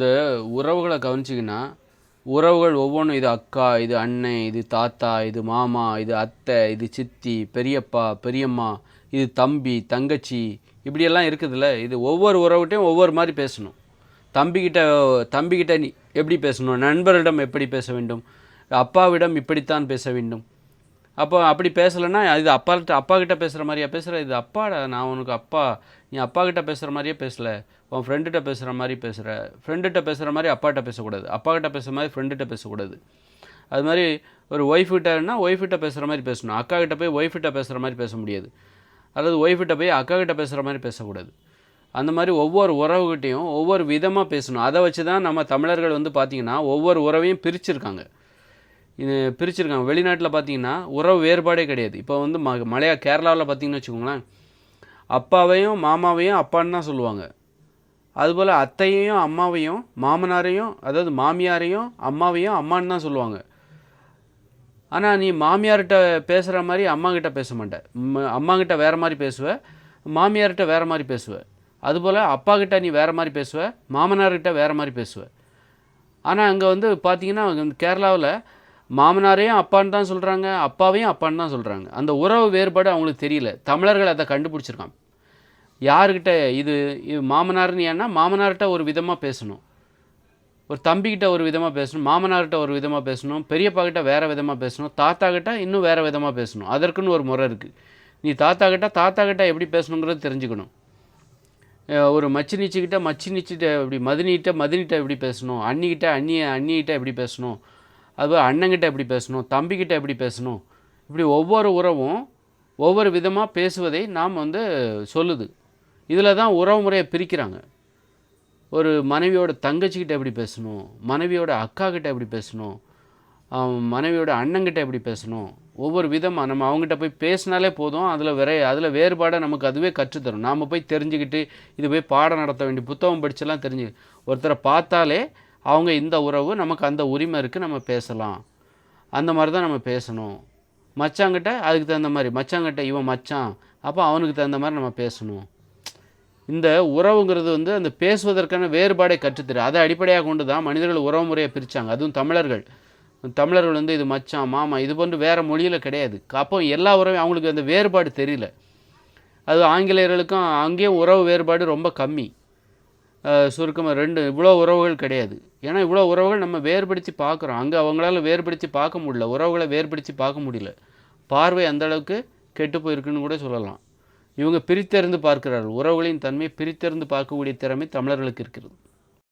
இந்த உறவுகளை கவனிச்சிங்கன்னா உறவுகள் ஒவ்வொன்றும் இது அக்கா இது அண்ணன் இது தாத்தா இது மாமா இது அத்தை இது சித்தி பெரியப்பா பெரியம்மா இது தம்பி தங்கச்சி இப்படியெல்லாம் இருக்குதுல்ல. இது ஒவ்வொரு உறவுகிட்டையும் ஒவ்வொரு மாதிரி பேசணும். தம்பிக்கிட்ட தம்பிக்கிட்ட நீ எப்படி பேசணும்? நண்பரிடம் எப்படி பேச வேண்டும்? அப்பாவிடம் இப்படித்தான் பேச வேண்டும். அப்போ அப்படி பேசலைன்னா இது அப்பாக்கிட்ட அப்பா கிட்ட பேசுகிற மாதிரியா? பேசுகிற இது அப்பாடா நான் உனக்கு அப்பா. நீ அப்பா கிட்ட பேசுகிற மாதிரியே பேசலை. உன் ஃப்ரெண்டுகிட்ட பேசுகிற மாதிரி பேசுகிற ஃப்ரெண்டுகிட்ட பேசுகிற மாதிரி அப்பாட்ட பேசக்கூடாது. அப்பா கிட்ட பேசுகிற மாதிரி ஃப்ரெண்டுகிட்ட பேசக்கூடாது. அது மாதிரி ஒரு ஒய்ஃப் ஒய்ஃப்கிட்ட பேசுகிற மாதிரி பேசணும். அக்கா கிட்ட போய் ஒய்ஃப்கிட்ட பேசுகிற மாதிரி பேச முடியாது. அல்லது ஒய்ஃப்கிட்ட போய் அக்கா கிட்ட பேசுகிற மாதிரி பேசக்கூடாது. அந்த மாதிரி ஒவ்வொரு உறவுகிட்டையும் ஒவ்வொரு விதமாக பேசணும். அதை வச்சு தான் நம்ம தமிழர்கள் வந்து பார்த்திங்கன்னா ஒவ்வொரு உறவையும் பிரிச்சுருக்காங்க. இது பிரிச்சிருக்காங்க. வெளிநாட்டில் பார்த்தீங்கன்னா உறவு வேறுபாடே கிடையாது. இப்போ வந்து ம மலையா கேரளாவில் பார்த்தீங்கன்னு வச்சுக்கோங்களேன். அப்பாவையும் மாமாவையும் அப்பான்னு தான் சொல்லுவாங்க. அதுபோல் அத்தையையும் அம்மாவையும் மாமனாரையும் அதாவது மாமியாரையும் அம்மாவையும் அம்மான்னு தான் சொல்லுவாங்க. ஆனால் நீ மாமியார்கிட்ட பேசுகிற மாதிரி அம்மாக்கிட்ட பேச மாட்டேன் அம்மாக்கிட்ட வேறு மாதிரி பேசுவ மாமியார்கிட்ட வேறு மாதிரி பேசுவ. அதுபோல் அப்பாக்கிட்ட நீ வேறு மாதிரி பேசுவ மாமனார்கிட்ட வேறு மாதிரி பேசுவ. ஆனால் அங்கே வந்து பார்த்தீங்கன்னா கேரளாவில் மாமனாரையும் அப்பான்னு தான் சொல்கிறாங்க அப்பாவையும் அப்பான்னு தான் சொல்கிறாங்க அந்த உறவு வேறுபாடு அவங்களுக்கு தெரியல. தமிழர்கள் அதை கண்டுபிடிச்சிருக்கான் யாருக்கிட்ட இது இது மாமனார்னு ஏன்னா மாமனார்கிட்ட ஒரு விதமாக பேசணும். ஒரு தம்பிக்கிட்ட ஒரு விதமாக பேசணும் மாமனார்கிட்ட ஒரு விதமாக பேசணும் பெரியப்பா கிட்ட வேறு விதமாக பேசணும் தாத்தா கிட்ட இன்னும் வேறு விதமாக பேசணும். அதற்குன்னு ஒரு முறை இருக்குது நீ தாத்தா கிட்ட தாத்தா கிட்ட எப்படி பேசணுங்கிறது தெரிஞ்சுக்கணும். ஒரு மச்சி நீச்சிக்கிட்ட மச்சி நீச்சிட்ட எப்படி மதினிகிட்ட மதினிகிட்ட எப்படி பேசணும் அண்ணிக்கிட்ட அண்ணிய அண்ணிகிட்ட எப்படி பேசணும் அதுபோல் அண்ணங்கிட்ட எப்படி பேசணும் தம்பிக்கிட்ட எப்படி பேசணும்? இப்படி ஒவ்வொரு உறவும் ஒவ்வொரு விதமாக பேசுவதை நாம் வந்து சொல்லுது. இதில் தான் உறவு முறையை பிரிக்கிறாங்க. ஒரு மனைவியோட தங்கச்சிக்கிட்ட எப்படி பேசணும் மனைவியோட அக்கா கிட்ட எப்படி பேசணும் மனைவியோட அண்ணங்கிட்ட எப்படி பேசணும்? ஒவ்வொரு விதமாக நம்ம அவங்ககிட்ட போய் பேசினாலே போதும் அதில் வேற அதில் வேறுபாடை நமக்கு அதுவே கற்றுத்தரும் நாம் போய் தெரிஞ்சுக்கிட்டு இது போய் பாடம் நடத்த வேண்டிய புத்தகம் படிச்செல்லாம் தெரிஞ்சு ஒருத்தரை பார்த்தாலே அவங்க இந்த உறவு நமக்கு அந்த உரிமை இருக்குது நம்ம பேசலாம். அந்த மாதிரி தான் நம்ம பேசணும். மச்சாங்கிட்ட அதுக்கு தகுந்த மாதிரி மச்சாங்கிட்ட இவன் மச்சான் அப்போ அவனுக்கு தகுந்த மாதிரி நம்ம பேசணும். இந்த உறவுங்கிறது வந்து அந்த பேசுவதற்கான வேறுபாடை கற்றுத்தரு அதை அடிப்படையாக கொண்டு தான் மனிதர்கள் உறவு முறையை பிரித்தாங்க அதுவும் தமிழர்கள். தமிழர்கள் வந்து இது மச்சான் மாமா இது போன்று வேறு மொழியில் கிடையாது. அப்போ எல்லா உறவும் அவங்களுக்கு அந்த வேறுபாடு தெரியல. அது ஆங்கிலேயர்களுக்கும் அங்கேயும் உறவு வேறுபாடு ரொம்ப கம்மி. சுருக்கமாக ரெண்டு இவ்வளோ உறவுகள் கிடையாது. ஏன்னா இவ்வளோ உறவுகள் நம்ம வேறுபடுத்தி பார்க்குறோம். அங்கே அவங்களால வேறுபடுத்தி பார்க்க முடியல. உறவுகளை வேறுபடுத்தி பார்க்க முடியல. பார்வை அந்தளவுக்கு கெட்டு போயிருக்குன்னு கூட சொல்லலாம். இவங்க பிரித்தறிந்து பார்க்கிறார்கள். உறவுகளின் தன்மையை பிரித்தறிந்து பார்க்கக்கூடிய திறமை தமிழர்களுக்கு இருக்கிறது.